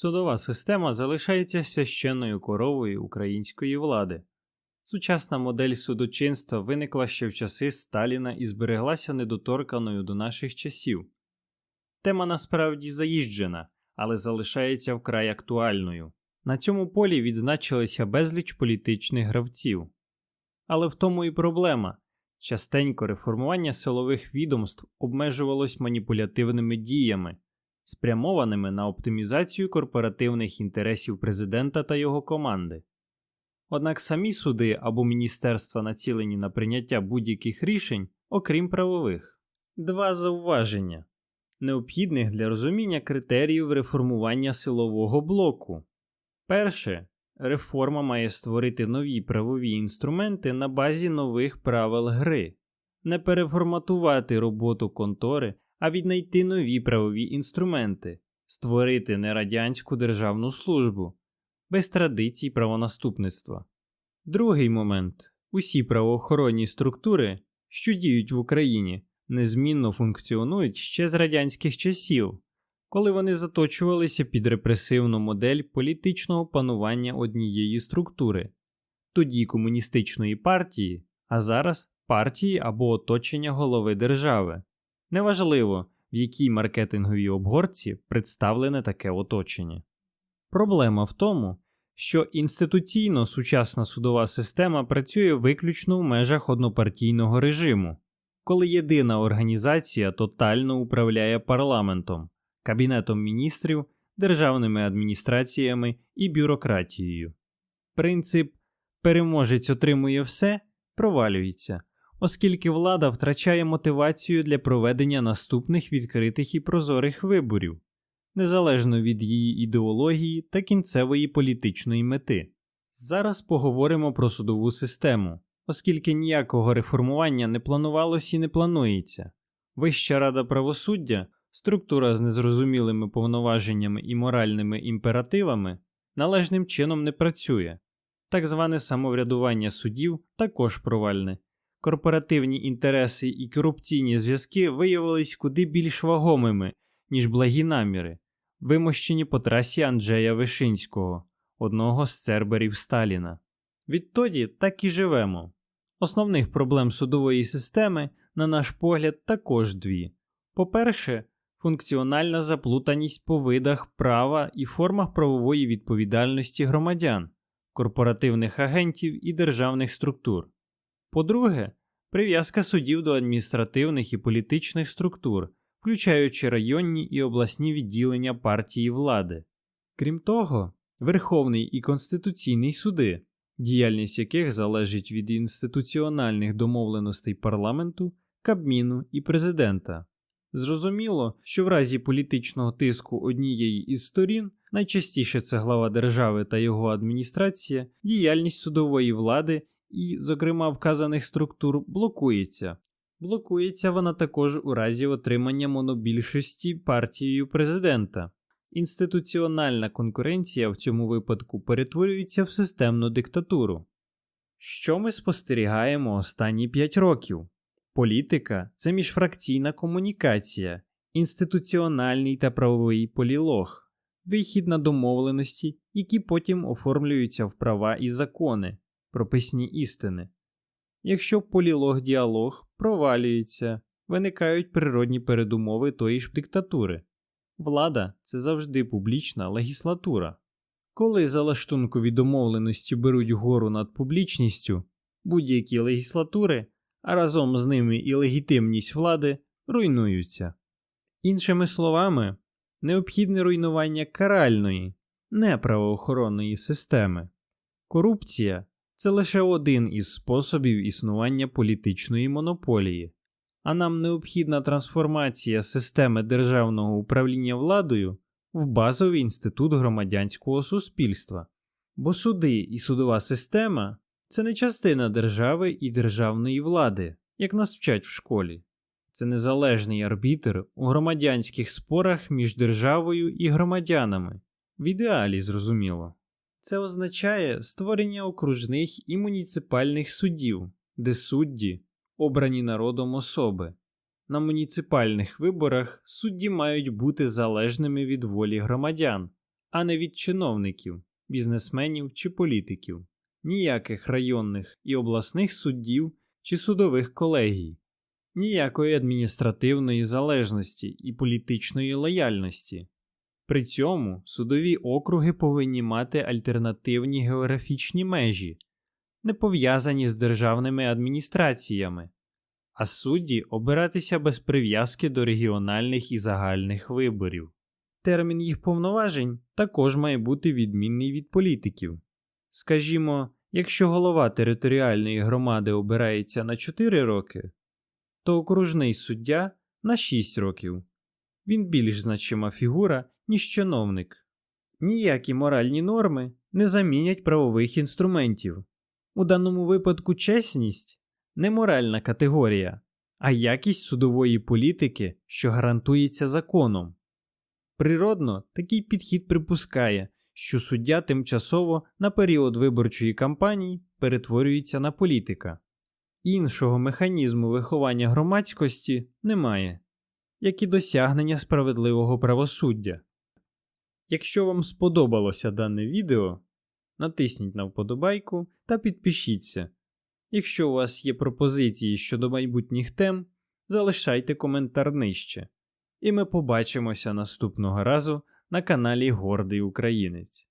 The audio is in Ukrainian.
Судова система залишається священною коровою української влади. Сучасна модель судочинства виникла ще в часи Сталіна і збереглася недоторканою до наших часів. Тема насправді заїжджена, але залишається вкрай актуальною. На цьому полі відзначилися безліч політичних гравців. Але в тому і проблема. Частенько реформування силових відомств обмежувалось маніпулятивними діями, спрямованими на оптимізацію корпоративних інтересів президента та його команди. Однак самі суди або міністерства націлені на прийняття будь-яких рішень, окрім правових. Два зауваження необхідних для розуміння критеріїв реформування силового блоку. Перше, реформа має створити нові правові інструменти на базі нових правил гри, не переформатувати роботу контори, а віднайти нові правові інструменти, створити нерадянську державну службу без традицій правонаступництва. Другий момент усі правоохоронні структури, що діють в Україні, незмінно функціонують ще з радянських часів, коли вони заточувалися під репресивну модель політичного панування однієї структури, тоді комуністичної партії, а зараз партії або оточення голови держави. Неважливо, в якій маркетинговій обгорці представлене таке оточення. Проблема в тому, що інституційно сучасна судова система працює виключно в межах однопартійного режиму, коли єдина організація тотально управляє парламентом, кабінетом міністрів, державними адміністраціями і бюрократією. Принцип переможець отримує все провалюється, оскільки влада втрачає мотивацію для проведення наступних відкритих і прозорих виборів незалежно від її ідеології та кінцевої політичної мети. Зараз поговоримо про судову систему, оскільки ніякого реформування не планувалось і не планується. Вища рада правосуддя, структура з незрозумілими повноваженнями і моральними імперативами, належним чином не працює. Так зване самоврядування судів також провальне. Корпоративні інтереси і корупційні зв'язки виявились куди більш вагомими, ніж благі наміри, вимощені по трасі Анджея Вишинського, одного з церберів Сталіна. Відтоді так і живемо. Основних проблем судової системи, на наш погляд, також дві. По-перше, функціональна заплутаність по видах права і формах правової відповідальності громадян, корпоративних агентів і державних структур. По-друге, прив'язка судів до адміністративних і політичних структур, включаючи районні і обласні відділення партії влади. Крім того, Верховний і Конституційний суди, діяльність яких залежить від інституціональних домовленостей парламенту, Кабміну і президента. Зрозуміло, що в разі політичного тиску однієї із сторін, найчастіше це глава держави та його адміністрація, діяльність судової влади і, зокрема, вказаних структур блокується, Блокується вона також у разі отримання монобільшості партією президента. Інституціональна конкуренція в цьому випадку перетворюється в системну диктатуру. Що ми спостерігаємо останні 5 років? Політика це міжфракційна комунікація, інституціональний та правовий полілог, вихід на домовленості, які потім оформлюються в права і закони, прописні істини. Якщо полілог діалог провалюється, виникають природні передумови тої ж диктатури. Влада це завжди публічна легіслатура. Коли залаштункові домовленості беруть гору над публічністю, будь-які легіслатури, а разом з ними і легітимність влади руйнуються. Іншими словами, необхідне руйнування каральної, не правоохоронної системи. Корупція це лише один із способів існування політичної монополії, а нам необхідна трансформація системи державного управління владою в базовий інститут громадянського суспільства. Бо суди і судова система це не частина держави і державної влади, як нас вчать в школі. Це незалежний арбітр у громадянських спорах між державою і громадянами. В ідеалі зрозуміло. Це означає створення окружних і муніципальних судів, де судді обрані народом особи. На муніципальних виборах судді мають бути залежними від волі громадян, а не від чиновників, бізнесменів чи політиків, ніяких районних і обласних суддів чи судових колегій, ніякої адміністративної залежності і політичної лояльності. При цьому судові округи повинні мати альтернативні географічні межі, не пов'язані з державними адміністраціями, а судді обиратися без прив'язки до регіональних і загальних виборів. Термін їх повноважень також має бути відмінний від політиків. Скажімо, якщо голова територіальної громади обирається на 4 роки, то окружний суддя на 6 років. Він більш значима фігура, ніж чиновник. Ніякі моральні норми не замінять правових інструментів. У даному випадку чесність не моральна категорія, а якість судової політики, що гарантується законом. Природно, такий підхід припускає, що суддя тимчасово на період виборчої кампанії перетворюється на політика. Іншого механізму виховання громадськості немає, як і досягнення справедливого правосуддя. Якщо вам сподобалося дане відео, натисніть на вподобайку та підпишіться. Якщо у вас є пропозиції щодо майбутніх тем, залишайте коментар нижче. І ми побачимося наступного разу на каналі Гордий Українець.